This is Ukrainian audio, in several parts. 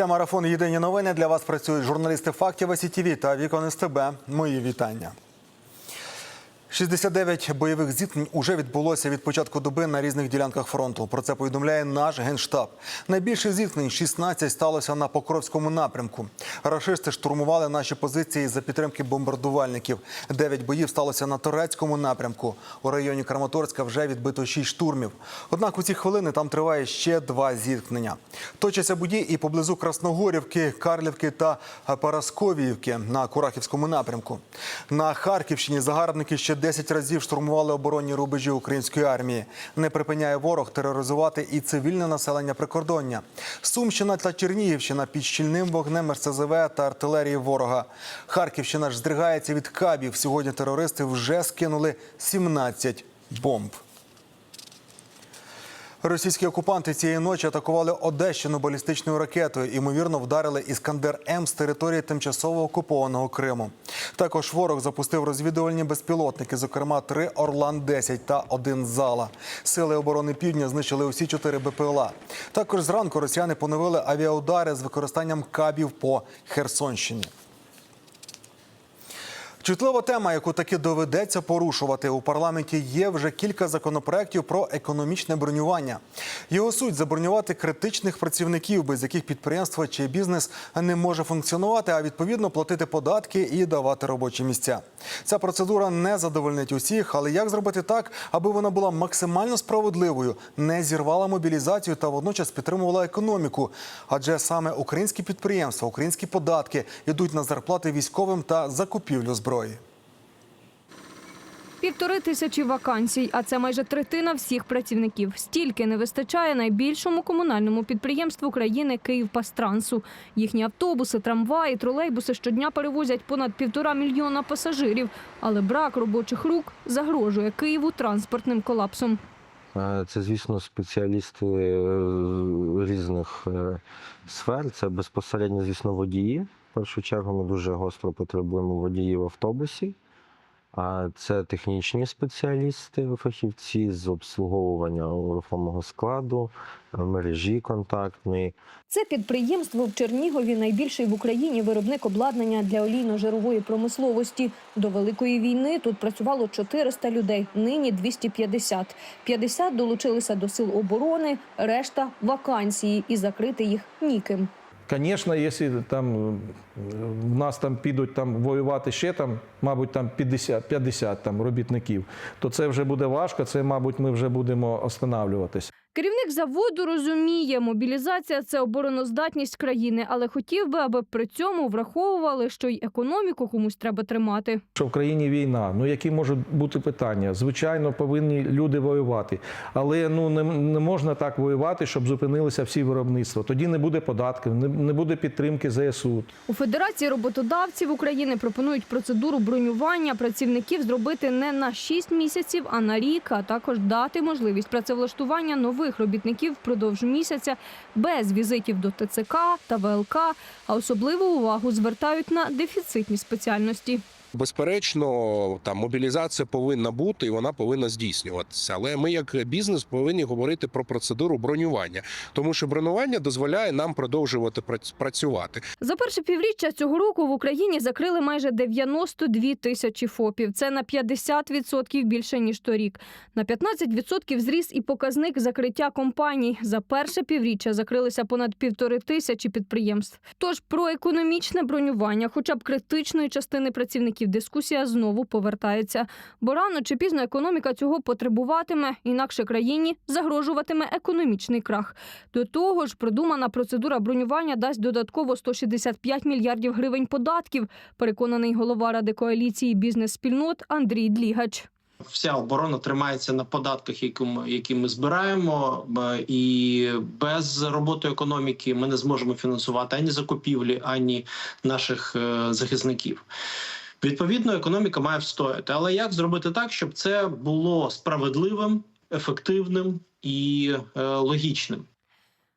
Це марафон Єдині новини. Для вас працюють журналісти фактів СІТВ та Вікон СТБ. Мої вітання. 69 бойових зіткнень уже відбулося від початку доби на різних ділянках фронту. Про це повідомляє наш генштаб. Найбільше зіткнень 16 сталося на Покровському напрямку. Рашисти штурмували наші позиції за підтримки бомбардувальників. Дев'ять боїв сталося на турецькому напрямку. У районі Краматорська вже відбито 6 штурмів. Однак у ці хвилини там триває ще два зіткнення. Точаться бої і поблизу Красногорівки, Карлівки та Парасковіївки на Курахівському напрямку. На Харківщині загарбники ще 10 разів штурмували оборонні рубежі української армії. Не припиняє ворог тероризувати і цивільне населення прикордоння. Сумщина та Чернігівщина під щільним вогнем РСЗВ та артилерії ворога. Харківщина ж здригається від кабів. Сьогодні терористи вже скинули 17 бомб. Російські окупанти цієї ночі атакували Одещину балістичною ракетою. Ймовірно, вдарили Іскандер М з території тимчасово окупованого Криму. Також ворог запустив розвідувальні безпілотники, зокрема три Орлан 10 та один зала. Сили оборони Півдня знищили усі чотири БПЛА. Також зранку росіяни поновили авіаудари з використанням кабів по Херсонщині. Чутлива тема, яку таки доведеться порушувати у парламенті, є вже кілька законопроєктів про економічне бронювання. Його суть забронювати критичних працівників, без яких підприємство чи бізнес не може функціонувати, а відповідно платити податки і давати робочі місця. Ця процедура не задовольнить усіх, але як зробити так, аби вона була максимально справедливою, не зірвала мобілізацію та водночас підтримувала економіку? Адже саме українські підприємства, українські податки йдуть на зарплати військовим та закупівлю зброї. Півтори тисячі вакансій, а це майже третина всіх працівників. Стільки не вистачає найбільшому комунальному підприємству країни Київпастрансу. Їхні автобуси, трамваї, тролейбуси щодня перевозять понад півтора мільйона пасажирів. Але брак робочих рук загрожує Києву транспортним колапсом. Це, звісно, спеціалісти е, різних е, сфер. Це безпосередньо, звісно, водії. Першу чергу ми дуже гостро потребуємо водіїв в автобусі. А це технічні спеціалісти, фахівці з обслуговування рухомого складу, мережі контактної. Це підприємство в Чернігові найбільший в Україні виробник обладнання для олійно-жирової промисловості. До великої війни тут працювало 400 людей. Нині 250. 50 долучилися до сил оборони, решта вакансії і закрити їх ніким. Звісно, якщо там в нас там підуть там воювати ще там, мабуть, там 50, 50 там робітників, то це вже буде важко. Це, мабуть, ми вже будемо останавливатись. Керівник заводу розуміє, мобілізація це обороноздатність країни, але хотів би, аби при цьому враховували, що й економіку комусь треба тримати. Що в країні війна, ну які можуть бути питання? Звичайно, повинні люди воювати, але ну не, не можна так воювати, щоб зупинилися всі виробництва. Тоді не буде податків, не, не буде підтримки ЗСУ. У Федерації роботодавців України пропонують процедуру бронювання працівників зробити не на 6 місяців, а на рік, а також дати можливість працевлаштування нових робітників впродовж місяця без візитів до ТЦК та ВЛК, а особливу увагу звертають на дефіцитні спеціальності. Безперечно, там мобілізація повинна бути і вона повинна здійснюватися. Але ми, як бізнес, повинні говорити про процедуру бронювання, тому що бронювання дозволяє нам продовжувати прац- працювати. За перше півріччя цього року в Україні закрили майже 92 тисячі ФОПів. Це на 50% більше ніж торік. На 15% зріс і показник закриття компаній. За перше півріччя закрилися понад півтори тисячі підприємств. Тож про економічне бронювання, хоча б критичної частини працівників, дискусія знову повертається. Бо рано чи пізно економіка цього потребуватиме, інакше країні загрожуватиме економічний крах. До того ж, продумана процедура бронювання дасть додатково 165 мільярдів гривень податків, переконаний голова ради коаліції бізнес-спільнот Андрій Длігач. Вся оборона тримається на податках, які ми, які ми збираємо, і без роботи економіки ми не зможемо фінансувати ані закупівлі, ані наших е, захисників. Відповідно, економіка має встояти. Але як зробити так, щоб це було справедливим, ефективним і е, логічним?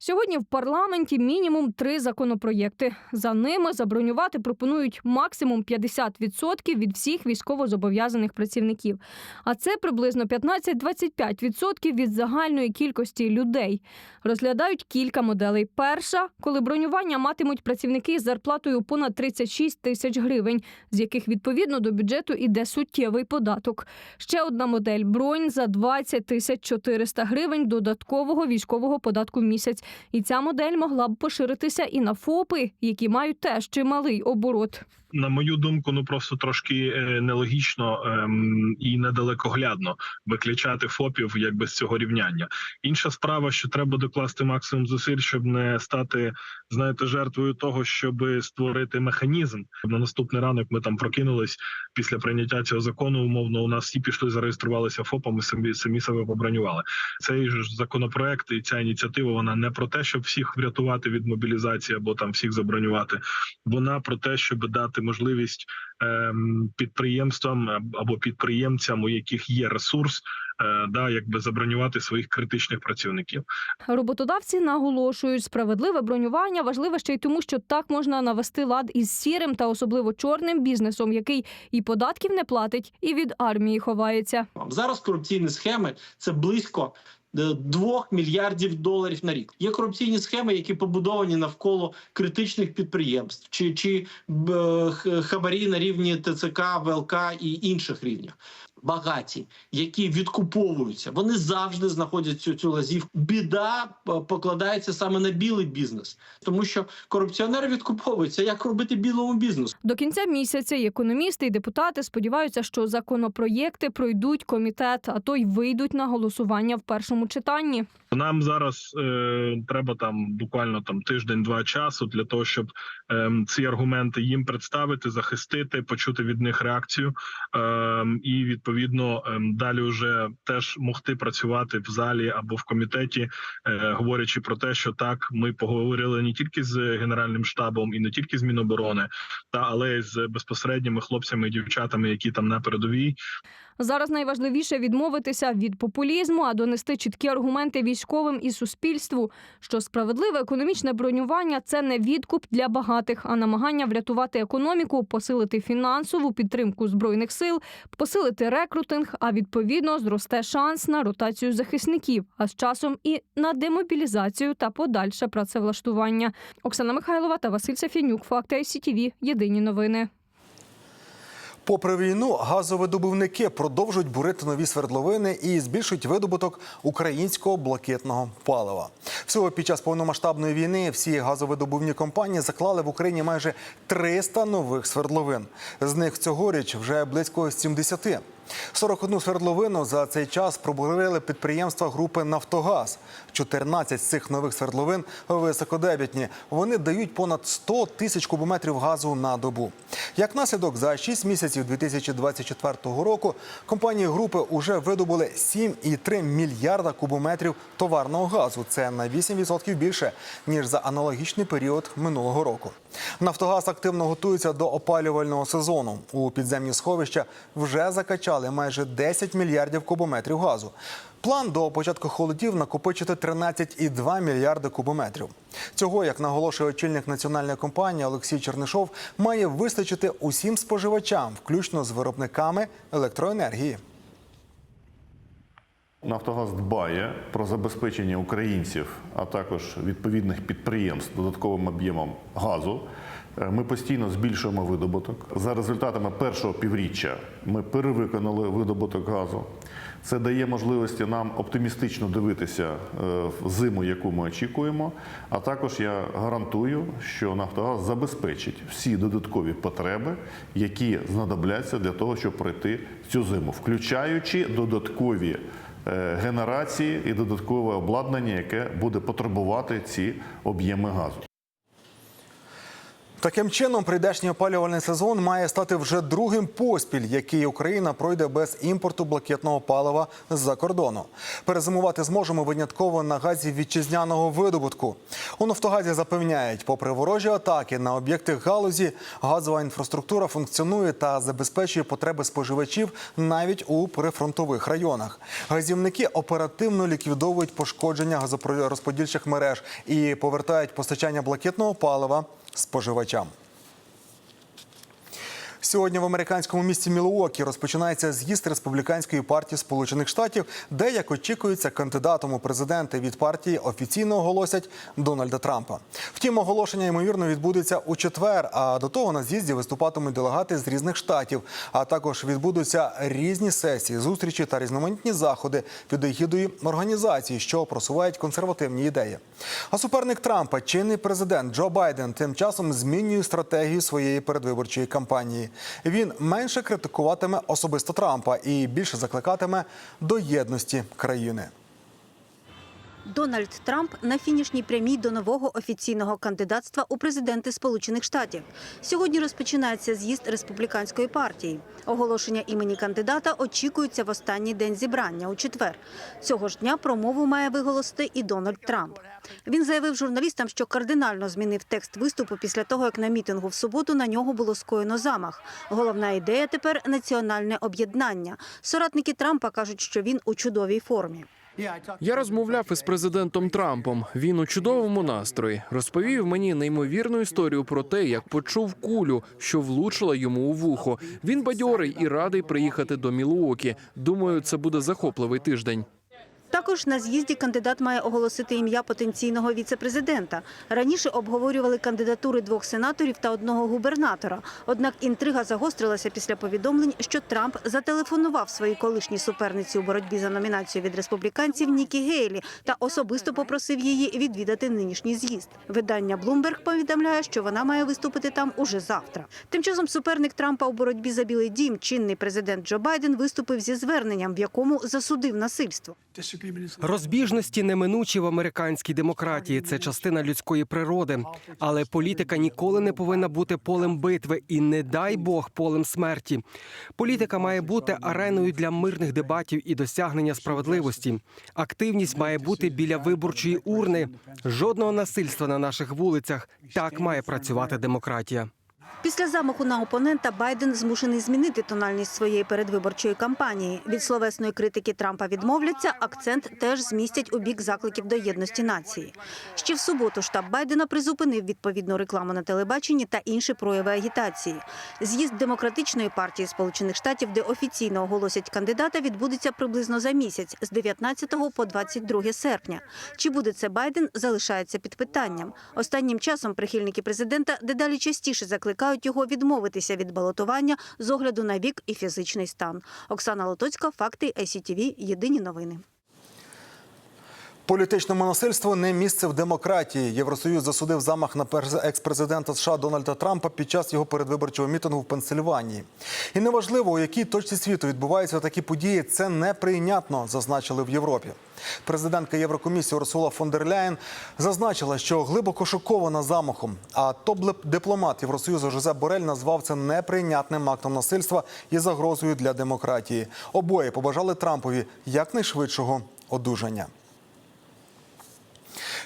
Сьогодні в парламенті мінімум три законопроєкти. За ними забронювати пропонують максимум 50% від всіх військовозобов'язаних працівників. А це приблизно 15-25% від загальної кількості людей. Розглядають кілька моделей. Перша, коли бронювання матимуть працівники з зарплатою понад 36 тисяч гривень, з яких відповідно до бюджету іде суттєвий податок. Ще одна модель бронь за 20 тисяч 400 гривень додаткового військового податку в місяць. І ця модель могла б поширитися і на ФОПи, які мають теж чималий оборот. на мою думку, ну просто трошки е, нелогічно ем, і недалекоглядно виключати ФОПів якби з цього рівняння. Інша справа, що треба докласти максимум зусиль, щоб не стати, знаєте, жертвою того, щоб створити механізм. На наступний ранок ми там прокинулись після прийняття цього закону. Умовно, у нас всі пішли, зареєструвалися ФОПами, самі самі себе побронювали. Цей ж законопроект і ця ініціатива вона не про те, щоб всіх врятувати від мобілізації або там всіх забронювати вона про те, щоб дати можливість ем, підприємствам або підприємцям, у яких є ресурс, е, да, якби забронювати своїх критичних працівників. Роботодавці наголошують, справедливе бронювання важливе ще й тому, що так можна навести лад із сірим та особливо чорним бізнесом, який і податків не платить, і від армії ховається. Зараз корупційні схеми це близько. Е, Двох мільярдів доларів на рік є корупційні схеми, які побудовані навколо критичних підприємств, чи чи е, хабарі на рівні ТЦК, ВЛК і інших рівнях. Багаті, які відкуповуються, вони завжди знаходять цю цю лазівку. Біда е, покладається саме на білий бізнес, тому що корупціонери відкуповуються. Як робити білому бізнесу? До кінця місяця і економісти і депутати сподіваються, що законопроєкти пройдуть комітет, а то й вийдуть на голосування в першому читанні. Нам зараз е, треба там буквально там тиждень-два часу для того, щоб ем, ці аргументи їм представити, захистити, почути від них реакцію ем, і відповідно ем, далі вже теж могти працювати в залі або в комітеті, е, говорячи про те, що так ми поговорили не тільки з генеральним штабом і не тільки з Міноборони, та але й з безпосередніми хлопцями і дівчатами, які там на передовій, Зараз найважливіше відмовитися від популізму, а донести чіткі аргументи військовим і суспільству, що справедливе економічне бронювання це не відкуп для багатих, а намагання врятувати економіку, посилити фінансову підтримку збройних сил, посилити рекрутинг, а відповідно зросте шанс на ротацію захисників, а з часом і на демобілізацію та подальше працевлаштування. Оксана Михайлова та Василь Сафінюк. Факти СІТВ. Єдині новини. Попри війну, газовидобувники продовжують бурити нові свердловини і збільшують видобуток українського блакитного палива. Всього під час повномасштабної війни всі газовидобувні компанії заклали в Україні майже 300 нових свердловин. З них цьогоріч вже близько 70. 41 свердловину за цей час пробурили підприємства групи Нафтогаз. 14 з цих нових свердловин високодебітні. Вони дають понад 100 тисяч кубометрів газу на добу. Як наслідок, за 6 місяців 2024 року компанії групи вже видобули 7,3 мільярда кубометрів товарного газу. Це на 8% більше ніж за аналогічний період минулого року. Нафтогаз активно готується до опалювального сезону. У підземні сховища вже закачали майже 10 мільярдів кубометрів газу. План до початку холодів накопичити 13,2 мільярди кубометрів. Цього, як наголошує очільник національної компанії Олексій Чернишов, має вистачити усім споживачам, включно з виробниками електроенергії. Нафтогаз дбає про забезпечення українців, а також відповідних підприємств додатковим об'ємом газу. Е, Ми постійно збільшуємо видобуток. За результатами першого півріччя ми перевиконали видобуток газу. Це дає можливості нам оптимістично дивитися е, в зиму, яку ми очікуємо. А також я гарантую, що Нафтогаз забезпечить всі додаткові потреби, які знадобляться для того, щоб пройти цю зиму, включаючи додаткові е, генерації і додаткове обладнання, яке буде потребувати ці об'єми газу. Таким чином, прийдешній опалювальний сезон має стати вже другим поспіль, який Україна пройде без імпорту блакитного палива з-за кордону. Перезимувати зможемо винятково на газі вітчизняного видобутку. У Нафтогазі запевняють, попри ворожі атаки на об'єкти галузі, газова інфраструктура функціонує та забезпечує потреби споживачів навіть у прифронтових районах. Газівники оперативно ліквідовують пошкодження газорозподільчих мереж і повертають постачання блакитного палива споживачам. Сьогодні в американському місті Мілуокі розпочинається з'їзд республіканської партії Сполучених Штатів, де, як очікується, кандидатом у президенти від партії офіційно оголосять Дональда Трампа. Втім, оголошення ймовірно відбудеться у четвер. А до того на з'їзді виступатимуть делегати з різних штатів. А також відбудуться різні сесії, зустрічі та різноманітні заходи під егідою організацій, що просувають консервативні ідеї. А суперник Трампа, чинний президент Джо Байден, тим часом змінює стратегію своєї передвиборчої кампанії. Він менше критикуватиме особисто Трампа і більше закликатиме до єдності країни. Дональд Трамп на фінішній прямій до нового офіційного кандидатства у президенти Сполучених Штатів. Сьогодні розпочинається з'їзд республіканської партії. Оголошення імені кандидата очікується в останній день зібрання у четвер. Цього ж дня промову має виголосити і Дональд Трамп. Він заявив журналістам, що кардинально змінив текст виступу після того, як на мітингу в суботу на нього було скоєно замах. Головна ідея тепер національне об'єднання. Соратники Трампа кажуть, що він у чудовій формі. Я розмовляв із президентом Трампом. Він у чудовому настрої розповів мені неймовірну історію про те, як почув кулю, що влучила йому у вухо. Він бадьорий і радий приїхати до Мілуокі. Думаю, це буде захопливий тиждень. Також на з'їзді кандидат має оголосити ім'я потенційного віцепрезидента. Раніше обговорювали кандидатури двох сенаторів та одного губернатора. Однак інтрига загострилася після повідомлень, що Трамп зателефонував своїй колишній суперниці у боротьбі за номінацію від республіканців Нікі Гейлі та особисто попросив її відвідати нинішній з'їзд. Видання Bloomberg повідомляє, що вона має виступити там уже завтра. Тим часом суперник Трампа у боротьбі за Білий Дім, чинний президент Джо Байден, виступив зі зверненням, в якому засудив насильство. Розбіжності неминучі в американській демократії. Це частина людської природи. Але політика ніколи не повинна бути полем битви і, не дай Бог, полем смерті. Політика має бути ареною для мирних дебатів і досягнення справедливості. Активність має бути біля виборчої урни. Жодного насильства на наших вулицях. Так має працювати демократія. Після замаху на опонента Байден змушений змінити тональність своєї передвиборчої кампанії. Від словесної критики Трампа відмовляться. Акцент теж змістять у бік закликів до єдності нації. Ще в суботу штаб Байдена призупинив відповідну рекламу на телебаченні та інші прояви агітації. З'їзд демократичної партії Сполучених Штатів, де офіційно оголосять кандидата, відбудеться приблизно за місяць з 19 по 22 серпня. Чи буде це Байден, залишається під питанням. Останнім часом прихильники президента дедалі частіше закликають його відмовитися від балотування з огляду на вік і фізичний стан. Оксана Лотоцька, факти ICTV, Єдині новини. Політичному насильству не місце в демократії. Євросоюз засудив замах на екс-президента США Дональда Трампа під час його передвиборчого мітингу в Пенсильванії. І неважливо, у якій точці світу відбуваються такі події, це неприйнятно, зазначили в Європі. Президентка Єврокомісії Урсула фон дер Ляєн зазначила, що глибоко шокована замахом. А топ-дипломат Євросоюзу Жозеп Борель назвав це неприйнятним актом насильства і загрозою для демократії. Обоє побажали Трампові якнайшвидшого одужання.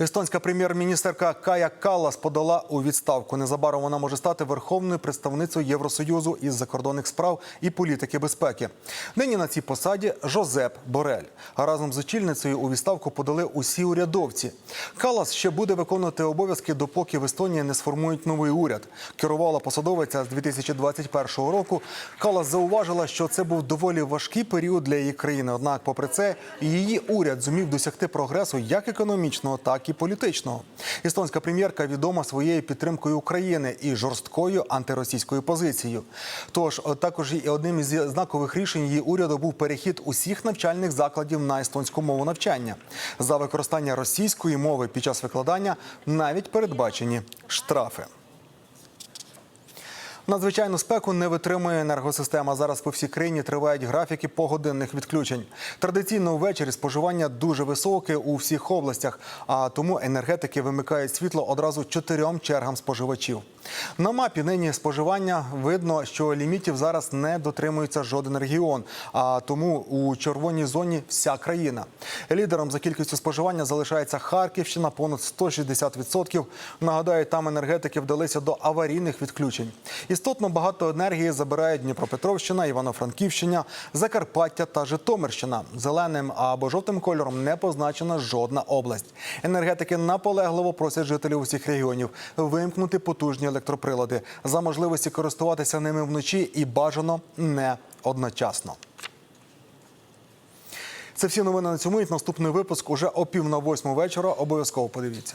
Естонська прем'єр-міністерка Кая Каллас подала у відставку. Незабаром вона може стати верховною представницею Євросоюзу із закордонних справ і політики безпеки. Нині на цій посаді Жозеп Борель. А разом з очільницею у відставку подали усі урядовці. Каллас ще буде виконувати обов'язки, допоки в Естонії не сформують новий уряд. Керувала посадовиця з 2021 року. Каллас зауважила, що це був доволі важкий період для її країни. Однак, попри це, її уряд зумів досягти прогресу як економічного, так і політичного. Естонська прем'єрка відома своєю підтримкою України і жорсткою антиросійською позицією. Тож е, також і одним із знакових рішень її уряду був перехід усіх навчальних закладів на естонську мову навчання. За використання російської мови під час викладання навіть передбачені штрафи. Надзвичайну спеку не витримує енергосистема. Зараз по всій країні тривають графіки погодинних відключень. Традиційно ввечері споживання дуже високе у всіх областях, а тому енергетики вимикають світло одразу чотирьом чергам споживачів. На мапі нині споживання видно, що лімітів зараз не дотримується жоден регіон, а тому у червоній зоні вся країна. Лідером за кількістю споживання залишається Харківщина, понад 160%. Нагадаю, там енергетики вдалися до аварійних відключень. Істотно багато енергії забирають Дніпропетровщина, Івано-Франківщина, Закарпаття та Житомирщина. Зеленим або жовтим кольором не позначена жодна область. Енергетики наполегливо просять жителів усіх регіонів вимкнути потужні електроприлади за можливості користуватися ними вночі і бажано не одночасно. Це всі новини на цьому. І наступний випуск уже о пів на восьму вечора. Обов'язково подивіться.